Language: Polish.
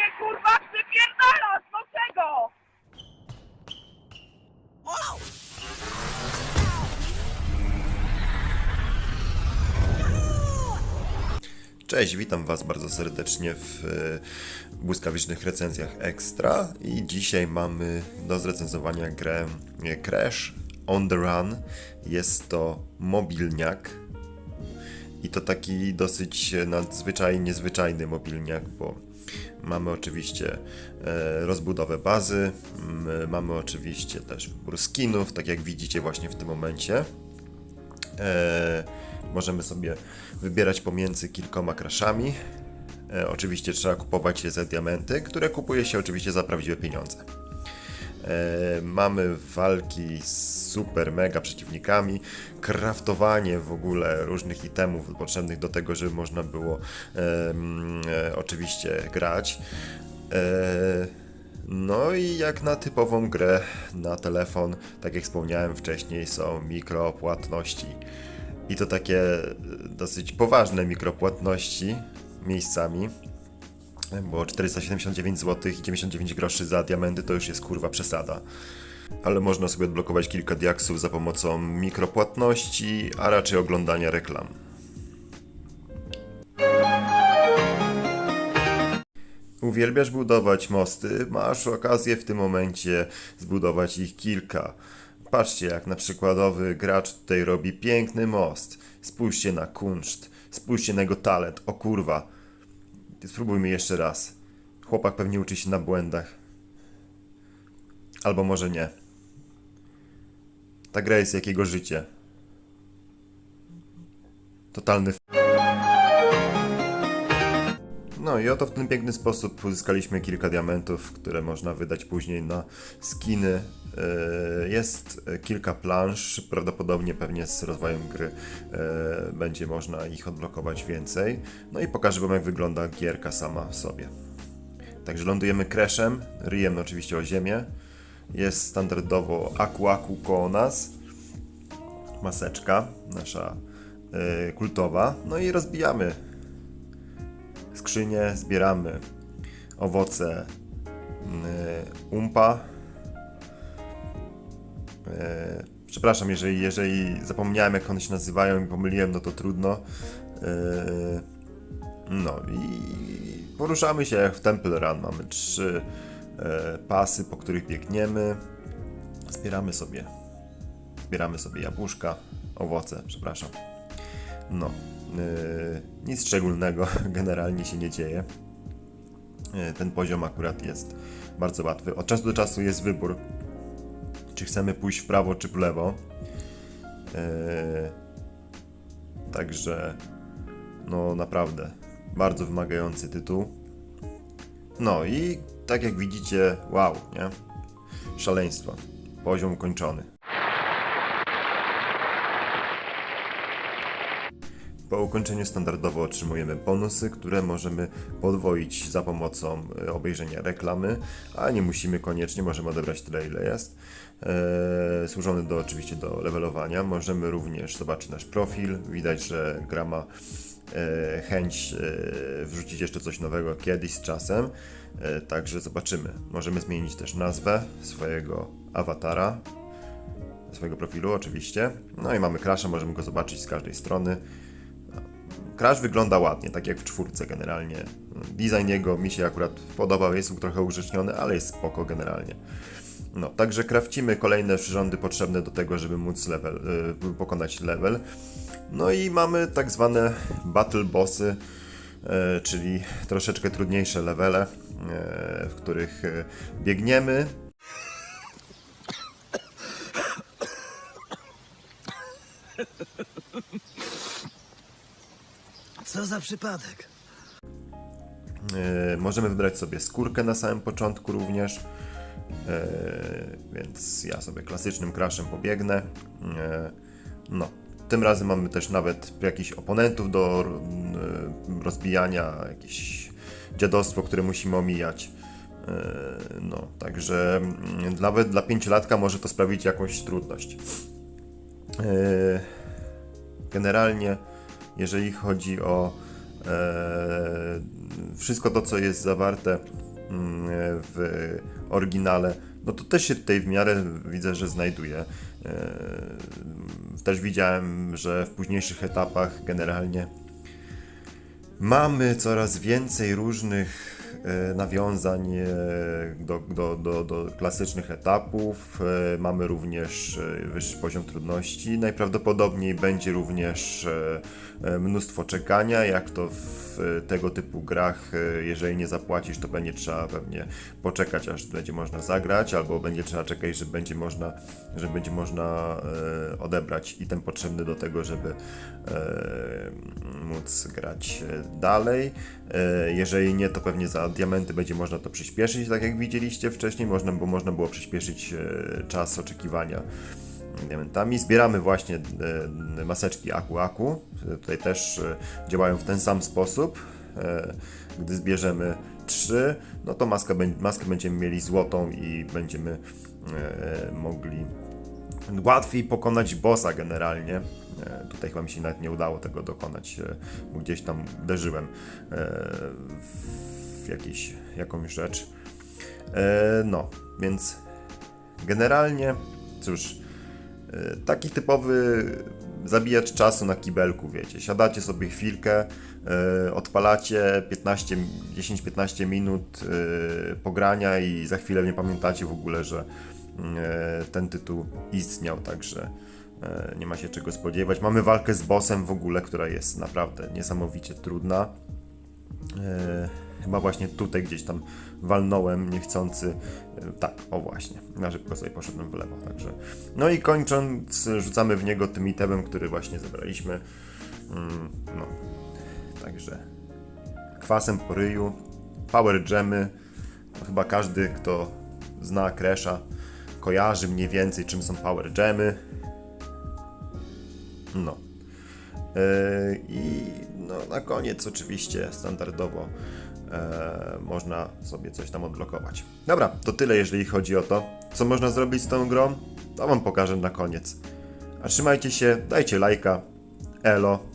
się kurwa przypierdalasz? No czego? Cześć, witam Was bardzo serdecznie w e, błyskawicznych recenzjach Extra i dzisiaj mamy do zrecenzowania grę e, Crash on the Run. Jest to mobilniak i to taki dosyć nadzwyczaj niezwyczajny mobilniak, bo mamy oczywiście e, rozbudowę bazy, mamy oczywiście też wybór skinów, tak jak widzicie właśnie w tym momencie. E, możemy sobie wybierać pomiędzy kilkoma kraszami. E, oczywiście trzeba kupować je za diamenty, które kupuje się oczywiście za prawdziwe pieniądze. E, mamy walki z super mega przeciwnikami, kraftowanie w ogóle różnych itemów potrzebnych do tego, żeby można było e, oczywiście grać. E, no i jak na typową grę na telefon, tak jak wspomniałem wcześniej, są mikropłatności. I to takie dosyć poważne mikropłatności miejscami. Bo 479 zł i 99 groszy za diamenty to już jest kurwa przesada. Ale można sobie odblokować kilka diaksów za pomocą mikropłatności, a raczej oglądania reklam. Uwielbiasz budować mosty? Masz okazję w tym momencie zbudować ich kilka. Patrzcie, jak na przykładowy gracz tutaj robi piękny most. Spójrzcie na kunszt, spójrzcie na jego talent. O kurwa. Spróbujmy jeszcze raz. Chłopak pewnie uczy się na błędach. Albo może nie. Ta gra jest jak jego życie. Totalny no i oto w ten piękny sposób uzyskaliśmy kilka diamentów, które można wydać później na skiny. Yy, Jest kilka plansz, prawdopodobnie pewnie z rozwojem gry yy, będzie można ich odblokować więcej. No i pokażę wam jak wygląda gierka sama w sobie. Także lądujemy crashem, ryjem oczywiście o ziemię. Jest standardowo aku aku koło nas. Maseczka, nasza yy, kultowa. No i rozbijamy skrzynię, zbieramy owoce y, umpa. E, Przepraszam, jeżeli, jeżeli zapomniałem jak one się nazywają i pomyliłem, no to trudno. E, No i poruszamy się jak w Temple Run. Mamy trzy pasy, po których biegniemy. Zbieramy sobie, zbieramy sobie jabłuszka, owoce, przepraszam. No, nic szczególnego generalnie się nie dzieje. Yy, ten poziom akurat jest bardzo łatwy. Od czasu do czasu jest wybór, czy chcemy pójść w prawo, czy w lewo. Yy, także, no naprawdę, bardzo wymagający tytuł. No i tak jak widzicie, wow, nie? Szaleństwo. Poziom kończony. Po ukończeniu standardowo otrzymujemy bonusy, które możemy podwoić za pomocą e, obejrzenia reklamy, a nie musimy koniecznie, możemy odebrać tyle ile jest. Eee, służony do, oczywiście do levelowania. Możemy również zobaczyć nasz profil. Widać, że gra ma e, chęć e, wrzucić jeszcze coś nowego kiedyś z czasem. E, także zobaczymy. Możemy zmienić też nazwę swojego awatara, swojego profilu oczywiście. No i mamy Crasha, możemy go zobaczyć z każdej strony. Crash wygląda ładnie, tak jak w czwórce generalnie. Design jego mi się akurat podobał, jest trochę ugrzeczniony, ale jest spoko generalnie. No, także krawcimy kolejne przyrządy potrzebne do tego, żeby móc level, y, pokonać level. No i mamy tak zwane battle bossy, y, czyli troszeczkę trudniejsze levele, y, w których y, biegniemy, Co za przypadek? E, możemy wybrać sobie skórkę na samym początku również. E, więc ja sobie klasycznym crashem pobiegnę. E, no. Tym razem mamy też nawet jakichś oponentów do rozbijania, jakieś dziadostwo, które musimy omijać. No, także mm, nawet dla pięciolatka może to sprawić jakąś trudność. Generalnie, jeżeli chodzi o e, wszystko to, co jest zawarte mm, w oryginale, no to też się tutaj w miarę widzę, że znajduje. E, Też widziałem, że w późniejszych etapach generalnie Mamy coraz więcej różnych nawiązań e, do, do, do, do klasycznych etapów. E, Mamy również e, wyższy poziom trudności. Najprawdopodobniej będzie również e, e, mnóstwo czekania, jak to w tego typu grach. e, Jeżeli nie zapłacisz, to będzie trzeba pewnie poczekać, aż będzie można zagrać, albo będzie trzeba czekać, że będzie można, że będzie można e, odebrać item potrzebny do tego, żeby e, móc grać dalej. Jeżeli nie, to pewnie za diamenty będzie można to przyspieszyć, tak jak widzieliście wcześniej, można, bo można było przyspieszyć czas oczekiwania diamentami. Zbieramy właśnie e, maseczki Aku Aku. Tutaj też e, działają w ten sam sposób. E, Gdy zbierzemy trzy, no to maskę, maskę będziemy mieli złotą i będziemy mogli łatwiej pokonać bossa generalnie. Tutaj chyba mi się nawet nie udało tego dokonać, gdzieś tam uderzyłem w jakieś, jakąś rzecz. No, więc generalnie, cóż, taki typowy zabijacz czasu na kibelku, wiecie. Siadacie sobie chwilkę, e, odpalacie 15, 10-15 minut e, pogrania i za chwilę nie pamiętacie w ogóle, że e, ten tytuł istniał, także e, nie ma się czego spodziewać. Mamy walkę z bossem w ogóle, która jest naprawdę niesamowicie trudna. E, chyba właśnie tutaj gdzieś tam walnąłem niechcący. Tak, o właśnie. Na szybko sobie poszedłem w lewo, także. No i kończąc, rzucamy w niego tym itemem, który właśnie zebraliśmy. Mm, no, także kwasem po ryju, power. No, chyba każdy, kto zna Crash'a, kojarzy mniej więcej czym są power gemy. No. Yy, I no, na koniec oczywiście standardowo e, można sobie coś tam odblokować. Dobra, to tyle jeżeli chodzi o to, co można zrobić z tą grą. To wam pokażę na koniec. A trzymajcie się, dajcie lajka. Elo.